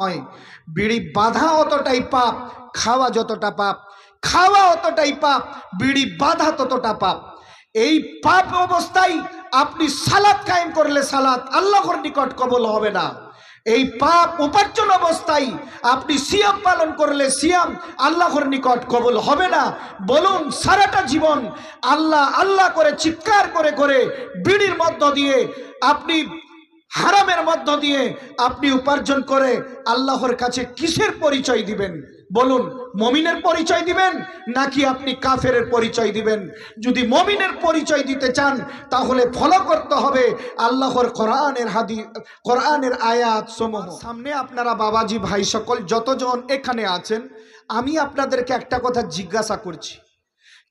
নয় বিড়ি বাঁধা অতটাই পাপ, খাওয়া যতটা পাপ, খাওয়া অতটাই পাপ, বিড়ি বাধা ততটা পাপ। এই পাপ অবস্থায় আপনি সালাদ কায়েম করলে সালাদ আল্লাহর নিকট কবল হবে না। এই পাপ উপার্জন অবস্থায় আপনি সিয়াম পালন করলে সিয়াম আল্লাহর নিকট কবল হবে না। বলুন, সারাটা জীবন আল্লাহ আল্লাহ করে চিৎকার করে করে বিড়ির মধ্য দিয়ে আপনি হারামের মধ্য দিয়ে আপনি উপার্জন করে আল্লাহর কাছে কিসের পরিচয় দিবেন? বলুন, মমিনের পরিচয় দিবেন নাকি আপনি কাফের পরিচয় দিবেন? যদি মমিনের পরিচয় দিতে চান, তাহলে ফলো করতে হবে আল্লাহর কোরআনের হাদি, কোরআনের আয়াত সমূহ সামনে আপনারা বাবাজি ভাই সকল যতজন এখানে আছেন, আমি আপনাদেরকে একটা কথা জিজ্ঞাসা করছি।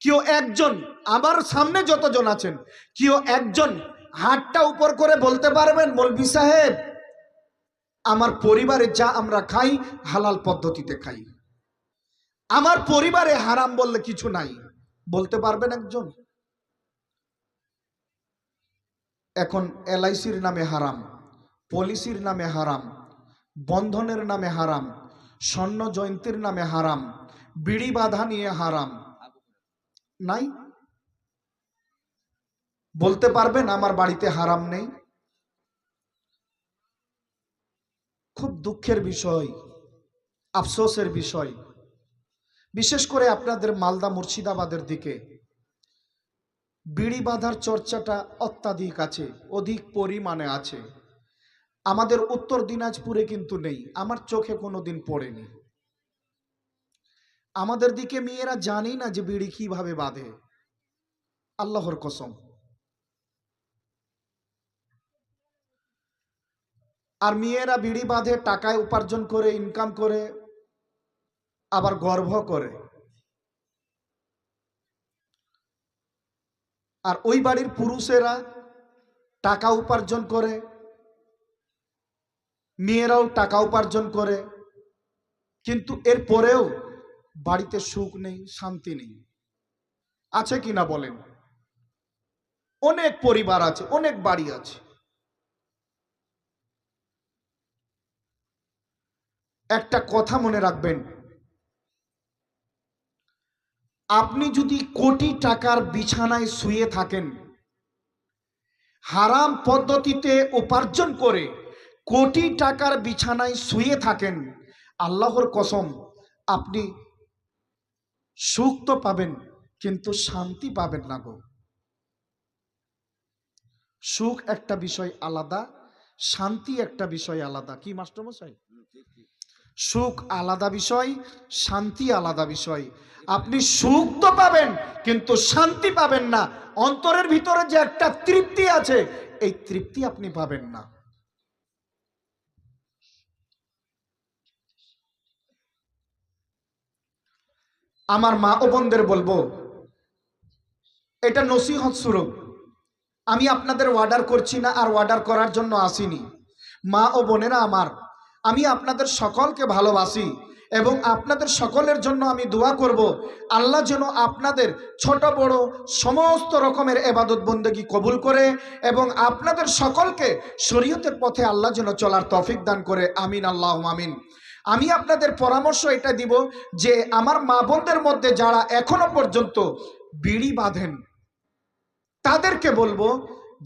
কেউ একজন, আমার সামনে যতজন আছেন, কেউ একজন হাতটা উপর করে বলতে পারবেন মলবি সাহেব, আমার পরিবারে যা আমরা খাই, হালাল পদ্ধতিতে খাই। আমার পরিবারে হারাম বললে কিছু নাই, বলতে পারবেন একজন? এখন এলআইসির নামে হারাম, পলিসির নামে হারাম, বন্ধনের নামে হারাম, স্বর্ণ জয়ন্তীর নামে হারাম, বিড়ি বাধা নিয়ে হারাম। নাই? বলতে পারবেন আমার বাড়িতে হারাম নেই। খুব দুঃখের বিষয়, আফসোসের বিষয়। বিশেষ করে আপনাদের মালদা মুর্শিদাবাদের দিকে। বিড়ি বাঁধার চর্চাটা অত্যাধিক আছে, অধিক পরিমাণে আছে। আমাদের উত্তর দিনাজপুরে কিন্তু নেই, আমার চোখে কোনোদিন পড়েনি। আমাদের দিকে মেয়েরা জানি না যে বিড়ি কীভাবে বাঁধে। আল্লাহর কসম। আর মেয়েরা বিড়ি বাঁধে, টাকায় উপার্জন করে ইনকাম করে, আবার গর্ভ করে। আর ওই বাড়ির পুরুষেরা টাকা উপার্জন করে, মেয়েরাও টাকা উপার্জন করে, কিন্তু এর পরেও বাড়িতে সুখ নেই, শান্তি নেই। আছে কি না বলেন? অনেক পরিবার আছে, অনেক বাড়ি আছে। একটা কথা মনে রাখবেন। আপনি যদি কোটি টাকার বিছানায় শুয়ে থাকেন, হারাম পদ্ধতিতে উপার্জন করে কোটি টাকার বিছানায় শুয়ে থাকেন, আল্লাহর কসম আপনি সুখ তো পাবেন, কিন্তু শান্তি পাবেন না গো। সুখ একটা বিষয় আলাদা, শান্তি একটা বিষয় আলাদা। কি, মাস্টারমশাই? সুখ আলাদা বিষয়, শান্তি আলাদা বিষয়। আপনি সুখ তো পাবেন, কিন্তু শান্তি পাবেন না। অন্তরের ভিতরে যে একটা তৃপ্তি আছে, এই তৃপ্তি আপনি পাবেন না। আমার মা ও বোনদের বলব, এটা নসিহত স্বরূপ আমি আপনাদের অর্ডার করছি না আর অর্ডার করার জন্য আসিনি। মা ও বোনেরা আমার আমি আপনাদের সকলকে ভালোবাসি এবং আপনাদের সকলের জন্য আমি দোয়া করব। আল্লাহ যেন আপনাদের ছোট, বড়, সমস্ত রকমের এবাদত বন্দেগি কবুল করে এবং আপনাদের সকলকে শরীয়তের পথে আল্লাহ যেন চলার তফিক দান করে। আমিন, আল্লাহ আমিন। আমি আপনাদের পরামর্শ এটা দিব যে আমার মা বোনদের মধ্যে যারা এখনও পর্যন্ত বিড়ি বাঁধেন, তাদেরকে বলব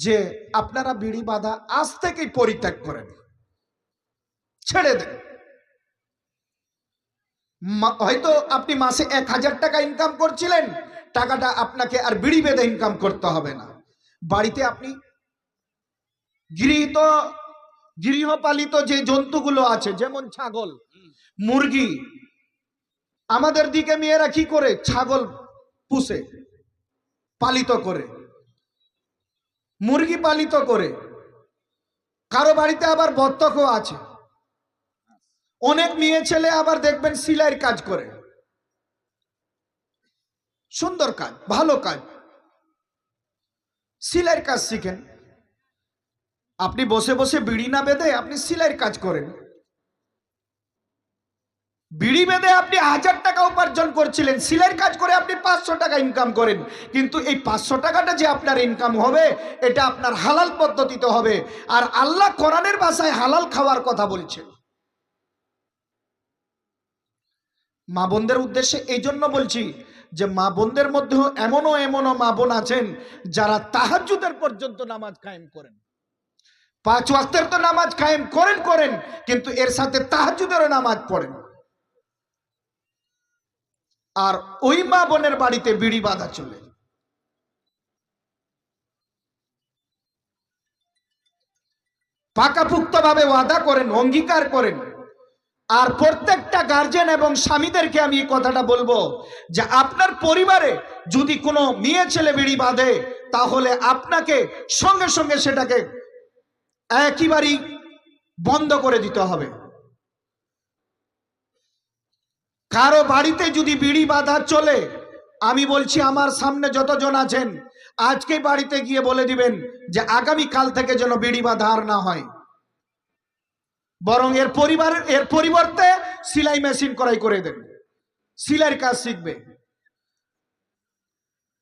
যে আপনারা বিড়ি বাঁধা আজ থেকেই পরিত্যাগ করেন। ছেড়ে দেন হয়তো আপনি মাসে এক হাজার টাকা ইনকাম করছিলেন, টাকাটা আপনাকে আর বিড়ি বেঁধে ইনকাম করতে হবে না। বাড়িতে আপনি গৃহীত, গৃহপালিত যে জন্তুগুলো আছে, যেমন ছাগল, মুরগি, আমাদের দিকে মেয়েরা কি করে? ছাগল পুষে, পালিত করে, মুরগি পালিত করে। কারও বাড়িতে আবার বত্তকও আছে। অনেক মেয়ে ছেলে আবার দেখবেন সিলাইয়ের কাজ করে। সুন্দর কাজ, ভালো কাজ। সিলাইয়ের কাজ শিখেন। আপনি বসে বসে বিড়ি না বেঁধে আপনি সিলাইয়ের কাজ করেন। বিড়ি বেঁধে আপনি হাজার টাকা উপার্জন করছিলেন, সিলাইয়ের কাজ করে আপনি পাঁচশো টাকা ইনকাম করেন। কিন্তু এই পাঁচশো টাকাটা যে আপনার ইনকাম হবে, এটা আপনার হালাল পদ্ধতিতে হবে। আর আল্লাহ কোরআনের ভাষায় হালাল খাওয়ার কথা বলছেন। মা বোনদের উদ্দেশ্যে এই জন্য বলছি যে মা বোনদের মধ্যেও এমনও এমনও মা বোন আছেন যারা তাহাজ্জুদের পর্যন্ত নামাজ কায়েম করেন। পাঁচ ওয়াক্তের তো নামাজ কায়েম করেন করেন, কিন্তু এর সাথে তাহাজ্জুদেরও নামাজ পড়েন। আর ওই মা বোনের বাড়িতে বিড়ি বাঁধা চলে। পাকাপুক্ত ভাবে ওয়াদা করেন, অঙ্গীকার করেন। আর প্রত্যেকটা গার্জেন এবং স্বামীদেরকে আমি এই কথাটা বলব যে আপনার পরিবারে যদি কোনো মেয়ে ছেলে বিড়ি বাঁধে, তাহলে আপনাকে সঙ্গে সঙ্গে সেটাকে একেবারেই বন্ধ করে দিতে হবে। কারও বাড়িতে যদি বিড়ি বাঁধা চলে, আমি বলছি আমার সামনে যতজন আছেন, আজকে বাড়িতে গিয়ে বলে দিবেন যে আগামী কাল থেকে যেন বিড়ি বাঁধা আর না হয়। বরং এর পরিবার, এর পরিবর্তে সিলাই মেশিন করাই করে দেন। সিলাইয়ের কাজ শিখবে।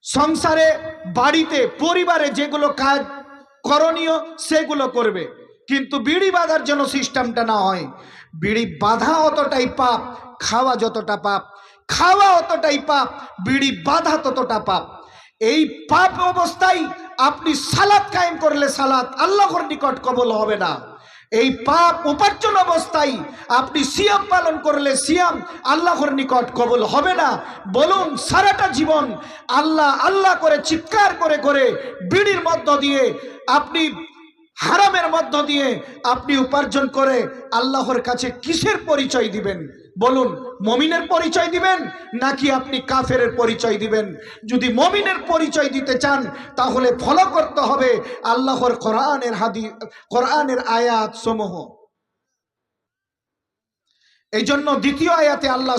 সংসারে, বাড়িতে, পরিবারে যেগুলো কাজ করণীয়, সেগুলো করবে। কিন্তু বিড়ি বাঁধার জন্য সিস্টেমটা না হয়। বিড়ি বাঁধা অতটাই পাপ, খাওয়া যতটা পাপ, খাওয়া অতটাই পাপ, বিড়ি বাঁধা ততটা পাপ। এই পাপ অবস্থায় আপনি সালাদ কায়েম করলে সালাদ আল্লাহর নিকট কবল হবে না। এই পাপ উপার্জন অবস্থায় আপনি সিয়াম পালন করলে সিয়াম আল্লাহর নিকট কবল হবে না। বলুন, সারাটা জীবন আল্লাহ আল্লাহ করে চিৎকার করে করে বিড়ির মধ্য দিয়ে আপনি হারামের মধ্য দিয়ে আপনি উপার্জন করে আল্লাহর কাছে কিসের পরিচয় দিবেন? বলুন, মমিনের পরিচয় দিবেন নাকি আপনি কাফেরের পরিচয় দিবেন? যদি মমিনের পরিচয় দিতে চান, তাহলে ফলো করতে হবে আল্লাহর কোরআনের হাদি, কোরআনের আয়াত সমূহ এই জন্য দ্বিতীয় আয়াতে আল্লাহ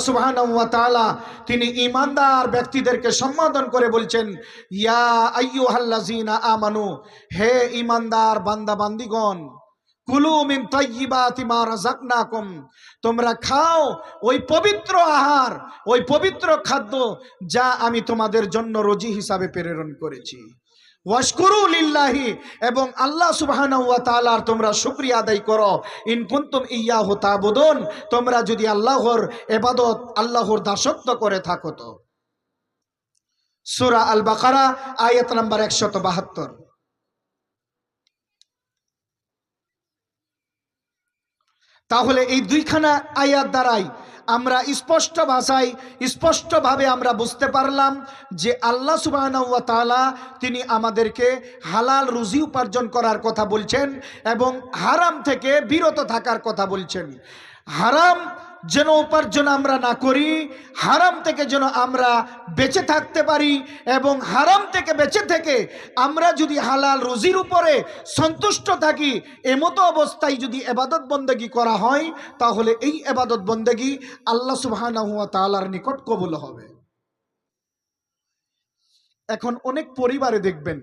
তাআলা তিনি ইমানদার ব্যক্তিদেরকে সম্বোধন করে বলছেন, ইয়া আমানু, হে ইমানদার বান্দা বান্দিগণ কুলু মিন তাইয়্যিবাতি মা রাযাকনাকুম। তোমরা খাও ওই পবিত্র আহার, ওই পবিত্র খাদ্য যা আমি তোমাদের জন্য রোজি হিসাবে প্রেরণ করেছি। ওয়াশকুরু লিল্লাহি, এবং আল্লাহ সুবহানাহু তোমরা শুকরিয়া আদায় করো। ইন ইয়াহু তাবুদুন তোমরা যদি আল্লাহর ইবাদত আল্লাহর দাসত্ব করে থাকো তো। সূরা আল বাকারা আয়াত নাম্বার 172 তাহলে এই দুইখানা আয়াত দ্বারাই আমরা স্পষ্ট ভাষায়, স্পষ্টভাবে আমরা বুঝতে পারলাম যে আল্লাহ সুবাহ তিনি আমাদেরকে হালাল রুজি উপার্জন করার কথা বলছেন এবং হারাম থেকে বিরত থাকার কথা বলছেন। হারাম যেন উপার্জন আমরা না করি, হারাম থেকে যেন আমরা বেঁচে থাকতে পারি এবং হারাম থেকে বেঁচে থেকে আমরা যদি হালাল রুজির উপরে সন্তুষ্ট থাকি, এমতো অবস্থায় যদি এবাদত বন্দেগি করা হয়, তাহলে এই এবাদত বন্দেগি আল্লাহ সুবহানাহু ওয়া তাআলার নিকট কবুল হবে। এখন অনেক পরিবারে দেখবেন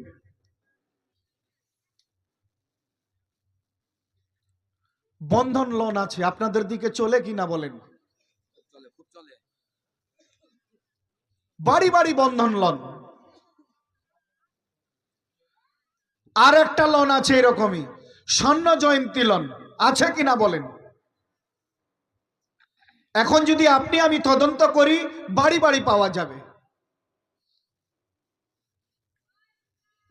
বন্ধন লোন আছে, আপনাদের দিকে চলে কিনা বলেন। বাড়ি বাড়ি বন্ধন লোন। আর একটা লোন আছে এরকমই, স্বর্ণ জয়ন্তী লোন, আছে কিনা বলেন। এখন যদি আপনি, আমি তদন্ত করি, বাড়ি বাড়ি পাওয়া যাবে।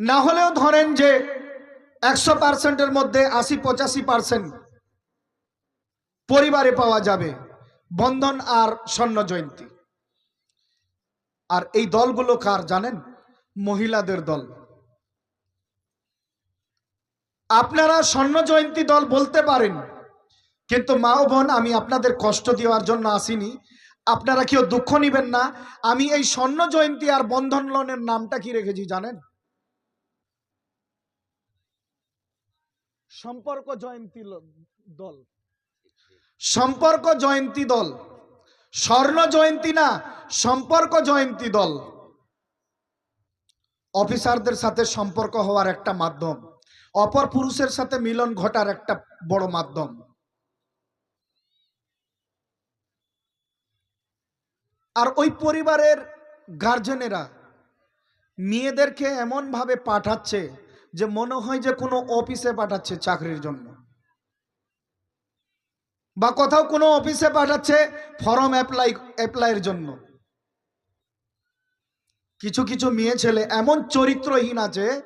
না হলেও ধরেন যে একশো পার্সেন্টের মধ্যে আশি, পঁচাশি পার্সেন্ট পরিবারে পাওয়া যাবে বন্ধন আর স্বর্ণ জয়ন্তী। আর এই দলগুলো কার জানেন? মহিলাদের দল। আপনারা স্বর্ণ জয়ন্তী দল বলতে পারেন, কিন্তু মা ও বোন, আমি আপনাদের কষ্ট দেওয়ার জন্য আসিনি। আপনারা কেউ দুঃখ নিবেন না। আমি এই স্বর্ণ জয়ন্তী আর বন্ধন লোনের নামটা কি রেখেছি জানেন? সম্পর্ক জয়ন্তী দল। সম্পর্ক জয়ন্তী দল। স্বর্ণ জয়ন্তী না, সম্পর্ক জয়ন্তী দল। অফিসারদের সাথে সম্পর্ক হওয়ার একটা মাধ্যম। অপর পুরুষের সাথে মিলন ঘটার একটা বড় মাধ্যম। আর ওই পরিবারের গার্জেনেরা মেয়েদেরকে এমন ভাবে পাঠাচ্ছে যে মনে হয় যে কোনো অফিসে পাঠাচ্ছে চাকরির জন্য। বা কোথাও কোনো অফিসে পাঠাচ্ছে ফর্ম অ্যাপ্লাই, অ্যাপ্লাইয়ের জন্য। কিছু কিছু মেয়ে ছেলে, এমন চরিত্রহীন আছে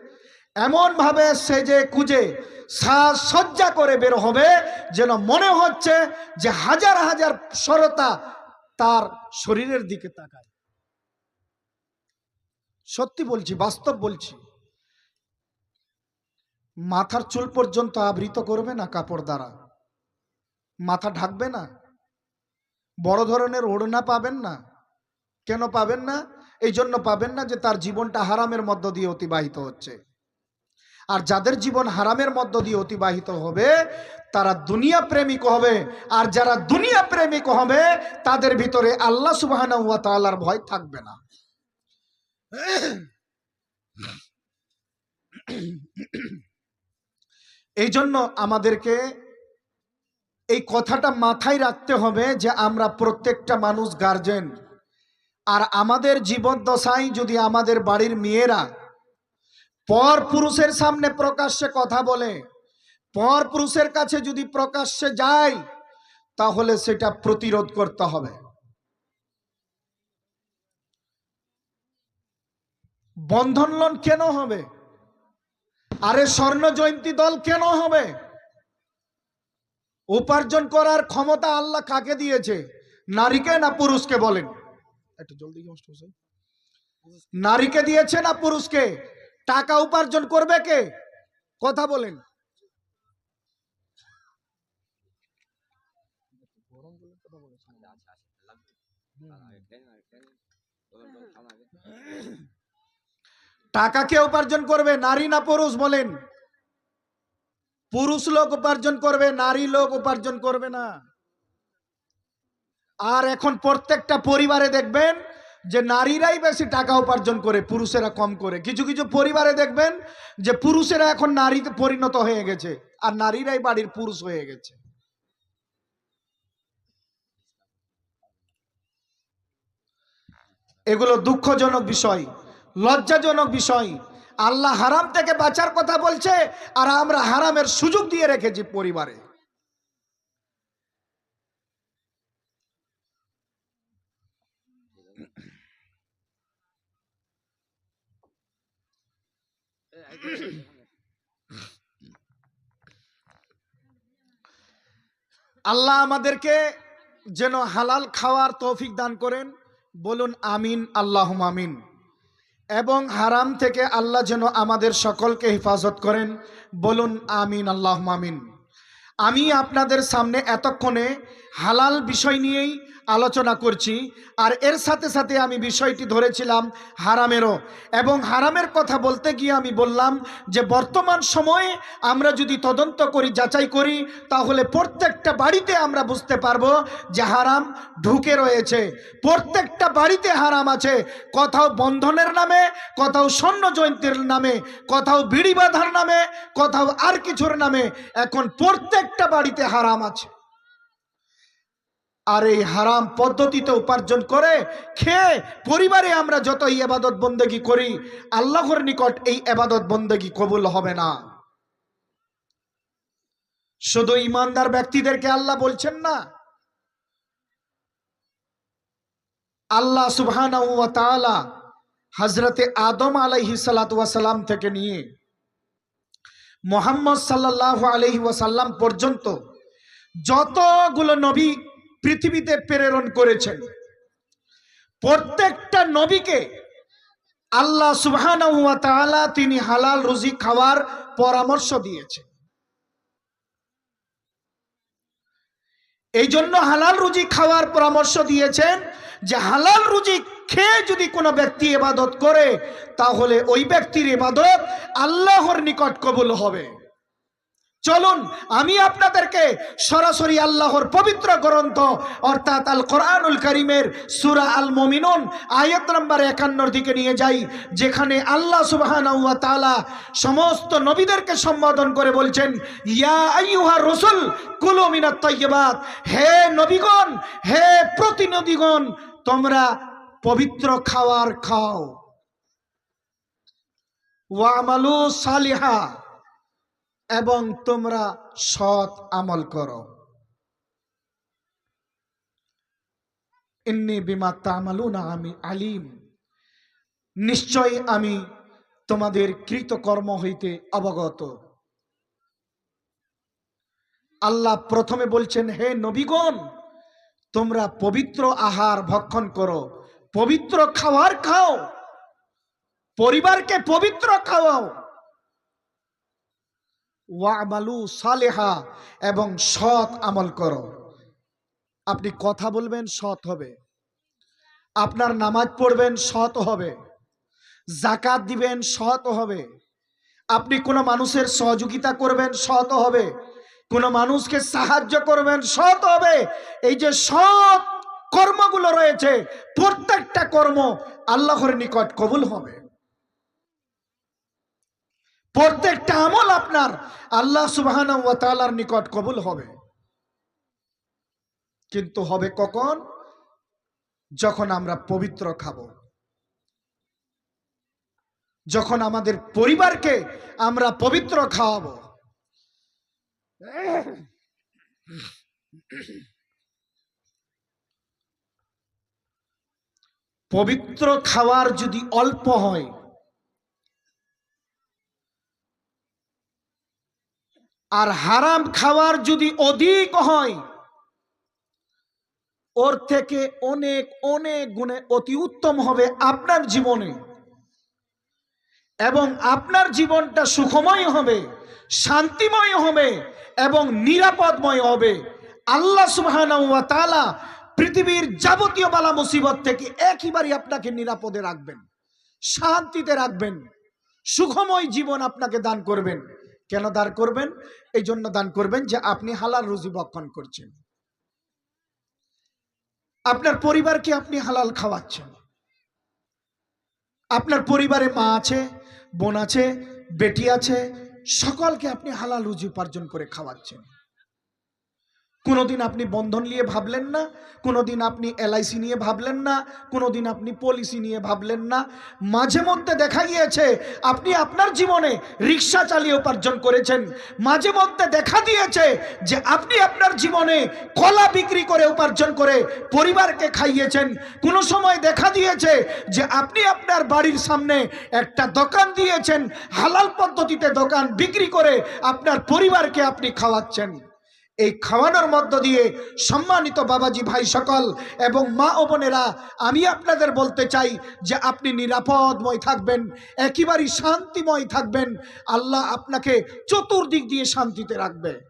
এমন ভাবে সেজে কুজে সাজসজ্জা করে বের হবে, যেন মনে হচ্ছে যে হাজার হাজার সরতা তার শরীরের দিকে তাকায়। সত্যি বলছি, বাস্তব বলছি। মাথার চুল পর্যন্ত আবৃত করবে না কাপড় দ্বারা? মাথা ঢাকবে না? বড় ধরনের ওড়না পাবেন না? কেন পাবেন না? এই জন্য পাবেন না যে তার জীবনটা হারামের মধ্য দিয়ে অতিবাহিত হচ্ছে। আর যাদের জীবন হারামের মধ্য দিয়ে অতিবাহিত হবে, তারা দুনিয়া প্রেমিক হবে। আর যারা দুনিয়া প্রেমিক হবে, তাদের ভিতরে আল্লাহ সুবাহ ভয় থাকবে না। এই জন্য আমাদেরকে এই কথাটা মাথায় রাখতে হবে যে আমরা প্রত্যেকটা মানুষ গার্জেন আর আমাদের জীবদ্দশায় যদি আমাদের বাড়ির মেয়েরা পর পুরুষের সামনে প্রকাশ্যে কথা বলে, পর পুরুষের কাছে যদি প্রকাশ্যে যায়, তাহলে সেটা প্রতিরোধ করতে হবে। বন্ধন লোন কেন হবে? আরে স্বর্ণ জয়ন্তী দল কেন হবে? উপার্জন করার ক্ষমতা আল্লাহ কাকে দিয়েছে? নারীকে না পুরুষকে বলেন? একটু জলদি? নারীকে দিয়েছে না পুরুষকে? টাকা উপার্জন করবে কে? কথা বলেন। টাকা কে উপার্জন করবে? নারী না পুরুষ বলেন। পুরুষ লোক উপার্জন করবে, নারী লোক উপার্জন করবে না। আর এখন প্রত্যেকটা পরিবারে দেখবেন যে নারীরাই বেশি টাকা উপার্জন করে, পুরুষেরা কম করে। কিছু কিছু পরিবারে দেখবেন যে পুরুষেরা এখন নারীতে পরিণত হয়ে গেছে, আর নারীরাই বাড়ির পুরুষ হয়ে গেছে। এগুলো দুঃখজনক বিষয়, লজ্জাজনক বিষয়। আল্লাহ হারাম থেকে বাঁচার কথা বলছে আর আমরা হারামের সুযোগ দিয়ে রেখেছি পরিবারে। আল্লাহ আমাদেরকে যেন হালাল খাওয়ার তৌফিক দান করেন। বলুন আমিন আল্লাহ আমিন। এবং হারাম থেকে আল্লাহ যেন আমাদের সকলকে হেফাজত করেন। বলুন, আমিন আল্লাহ মামিন আমি আপনাদের সামনে এতক্ষণে হালাল বিষয় নিয়েই আলোচনা করছি, আর এর সাথে সাথে আমি বিষয়টি ধরেছিলাম হারামেরও। এবং হারামের কথা বলতে গিয়ে আমি বললাম যে, বর্তমান সময়ে আমরা যদি তদন্ত করি, যাচাই করি, তাহলে প্রত্যেকটা বাড়িতে আমরা বুঝতে পারব যে হারাম ঢুকে রয়েছে। প্রত্যেকটা বাড়িতে হারাম আছে। কোথাও বন্ধনের নামে, কোথাও স্বর্ণ জয়ন্তীর নামে, কোথাও বিড়ি বাঁধার নামে, কোথাও আর কিছুর নামে। এখন প্রত্যেকটা বাড়িতে হারাম আছে। আর এই হারাম পদ্ধতিতে উপার্জন করে খেয়ে পরিবারে আমরা যত এই আবাদত বন্দেগি করি, আল্লাহর নিকট এই আবাদত বন্দেগি কবুল হবে না। শুধু ইমানদার ব্যক্তিদেরকে আল্লাহ বলছেন না। আল্লাহ সুবহান হজরতে আদম আলাইহি সালাম থেকে নিয়ে মোহাম্মদ সাল্লাহ আলহি ওয়াসাল্লাম পর্যন্ত যতগুলো নবী পৃথিবীতে প্রেরণ করেছেন। প্রত্যেকটা নবীকে আল্লাহ সুবহান তিনি হালাল রুজি খাওয়ার পরামর্শ দিয়েছেন। এই জন্য হালাল রুজি খাওয়ার পরামর্শ দিয়েছেন যে হালাল রুজি খেয়ে যদি কোনো ব্যক্তি এবাদত করে, তাহলে ওই ব্যক্তির এবাদত আল্লাহর নিকট কবুল হবে। চলুন, আমি আপনাদেরকে সরাসরি আল্লাহর পবিত্র গ্রন্থ, অর্থাৎ আল কোরআনুল করিমের সুরা আল মমিনুন আয়াত নম্বর একান্নর দিকে নিয়ে যাই, যেখানে আল্লাহ সুবাহান সমস্ত নবীদেরকে সম্বোধন করে বলছেন, ইয়া রসুল, কুলু মিনাত তৈবাত হে নবীগণ, হে প্রতিনদীগণ তোমরা পবিত্র খাওয়ার খাও। ওয়ামালু সালিহা। এবং তোমরা সৎ আমল করো। ইন্নি বিমা তামালুনা, আমি আলিম। নিশ্চয় আমি তোমাদের কৃতকর্ম হইতে অবগত। আল্লাহ প্রথমে বলছেন, হে নবীগণ, তোমরা পবিত্র আহার ভক্ষণ করো, পবিত্র খাওয়ার খাও, পরিবারকে পবিত্র খাওয়াও। ওয়ামালু সালেহা এবং সৎ আমল করো। আপনি কথা বলবেন, সৎ হবে। আপনার নামাজ পড়বেন, সৎ হবে। জাকাত দিবেন, সৎ হবে। আপনি কোনো মানুষের সহযোগিতা করবেন, সৎ হবে। কোনো মানুষকে সাহায্য করবেন, সৎ হবে। এই যে সৎ কর্মগুলো রয়েছে, প্রত্যেকটা কর্ম আল্লাহর নিকট কবুল হবে। প্রত্যেকটা আমল আপনার আল্লাহ সুবাহান ওয়া তাআলার নিকট কবুল হবে। কিন্তু হবে কখন? যখন আমরা পবিত্র খাব। যখন আমাদের পরিবারকে আমরা পবিত্র খাওয়াবো। পবিত্র খাওয়ার যদি অল্প হয় আর হারাম খাওয়ার যদি অধিক হয়, ওর থেকে অনেক অনেক গুণে অতি উত্তম হবে আপনার জীবনে। এবং আপনার জীবনটা সুখময় হবে, শান্তিময় হবে, এবং নিরাপদময় হবে। আল্লাহ তাআলা পৃথিবীর যাবতীয় বালা মুসিবত থেকে একইবারই আপনাকে নিরাপদে রাখবেন, শান্তিতে রাখবেন, সুখময় জীবন আপনাকে দান করবেন। কেন দান করবেন? এই জন্য দান করবেন যে আপনি হালাল রুজি বক্ষণ করছেন। আপনার পরিবারকে আপনি হালাল খাওয়াচ্ছেন। আপনার পরিবারে মা আছে, বোন আছে, বেটি আছে, সকলকে আপনি হালাল রুজি উপার্জন করে খাওয়াচ্ছেন। কোনোদিন আপনি বন্ধন নিয়ে ভাবলেন না, কোনোদিন আপনি এলআইসি নিয়ে ভাবলেন না, কোনোদিন আপনি পলিসি নিয়ে ভাবলেন না। মাঝে মধ্যে দেখা গিয়েছে, আপনি আপনার জীবনে রিক্সা চালিয়ে উপার্জন করেছেন। মাঝে মধ্যে দেখা দিয়েছে যে আপনি আপনার জীবনে কলা বিক্রি করে উপার্জন করে পরিবারকে খাইয়েছেন। কোনো সময় দেখা দিয়েছে যে আপনি আপনার বাড়ির সামনে একটা দোকান দিয়েছেন, হালাল পদ্ধতিতে দোকান বিক্রি করে আপনার পরিবারকে আপনি খাওয়াচ্ছেন। এই খাওয়ানোর মধ্য দিয়ে সম্মানিত বাবাজি ভাই সকল এবং মা ও বোনেরা, আমি আপনাদের বলতে চাই যে আপনি নিরাপদময় থাকবেন, একেবারেই শান্তিময় থাকবেন। আল্লাহ আপনাকে চতুর্দিক দিয়ে শান্তিতে রাখবে।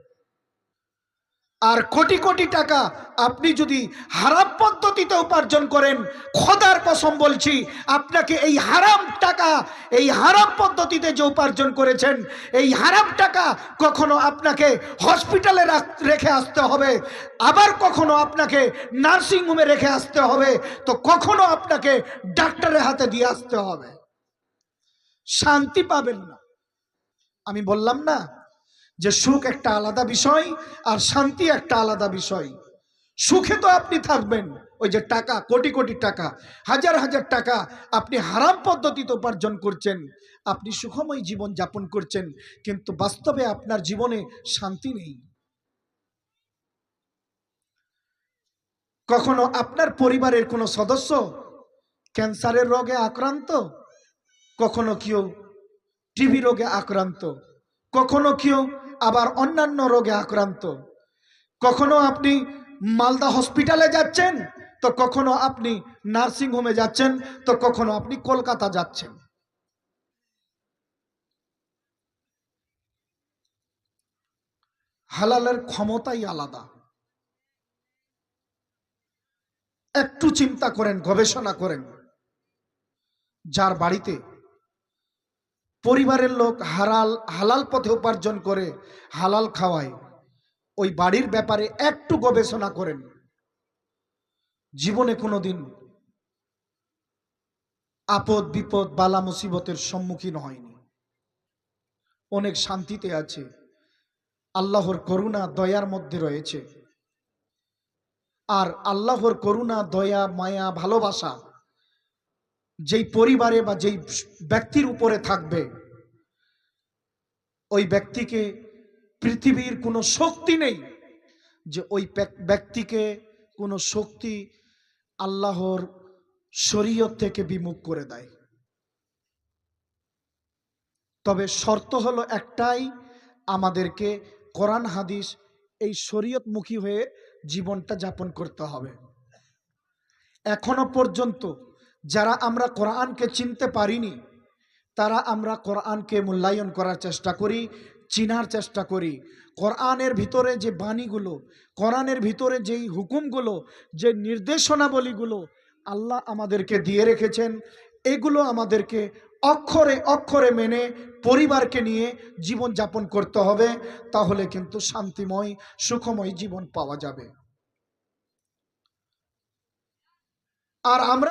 আর কোটি কোটি টাকা আপনি যদি হারাম পদ্ধতিতে উপার্জন করেন, খোদার কসম বলছি, আপনাকে এই হারাম টাকা, এই হারাম পদ্ধতিতে যে উপার্জন করেছেন, এই হারাম টাকা কখনো আপনাকে হসপিটালে রেখে আসতে হবে, আবার কখনো আপনাকে নার্সিং হোমে রেখে আসতে হবে, তো কখনো আপনাকে ডাক্তারের হাতে দিয়ে আসতে হবে। শান্তি পাবেন না। আমি বললাম না যে সুখ একটা আলাদা বিষয় আর শান্তি একটা আলাদা বিষয়। সুখে তো আপনি থাকবেন। ওই যে টাকা, কোটি কোটি টাকা, হাজার হাজার টাকা আপনি হারাম পদ্ধতিতে উপার্জন করছেন। আপনি সুখময় জীবন যাপন করছেন, কিন্তু বাস্তবে আপনার জীবনে শান্তি নেই। কখনো আপনার পরিবারের কোনো সদস্য ক্যান্সারের রোগে আক্রান্ত? কখনো কেউ টিবি রোগে আক্রান্ত? কখনো কেউ আবার অন্যান্য রোগে আক্রান্ত। কখনো আপনি মালদা হসপিটালে যাচ্ছেন, তো কখনো আপনি নার্সিং হোমে যাচ্ছেন, তো কখনো আপনি কলকাতা যাচ্ছেন। হালালের ক্ষমতাই আলাদা। একটু চিন্তা করেন, গবেষণা করেন। যার বাড়িতে পরিবারের লোক হালাল হালাল পথে উপার্জন করে হালাল খাওয়ায়। ওই বাড়ির ব্যাপারে একটু গবেষণা করেন। জীবনে কোনোদিন আপদ, বিপদ, বালা মুসিবতের সম্মুখীন হয়নি। অনেক শান্তিতে আছে। আল্লাহর করুণা, দয়ার মধ্যে রয়েছে। আর আল্লাহর করুণা, দয়া, মায়া, ভালোবাসা যেই পরিবারে বা যেই ব্যক্তির উপরে থাকবে, ওই ব্যক্তিকে পৃথিবীর কোনো শক্তি নেই যে ওই ব্যক্তিকে কোনো শক্তি আল্লাহর শরীয়ত থেকে বিমুখ করে দেয়। তবে শর্ত হলো একটাই, আমাদেরকে কোরআন, হাদিস এই শরীয়তমুখী হয়ে জীবনটা যাপন করতে হবে। এখনও পর্যন্ত যারা আমরা কোরআনকে চিনতে পারিনি, তারা আমরা কোরআনকে মূল্যায়ন করার চেষ্টা করি, চিনার চেষ্টা করি। কোরআনের ভিতরে যে বাণীগুলো, কোরআনের ভিতরে যেই হুকুমগুলো, যে নির্দেশনাবলীগুলো আল্লাহ আমাদেরকে দিয়ে রেখেছেন, এগুলো আমাদেরকে অক্ষরে অক্ষরে মেনে পরিবারকে নিয়ে জীবন যাপন করতে হবে, তাহলে কিন্তু শান্তিময়, সুখময় জীবন পাওয়া যাবে। আর আমরা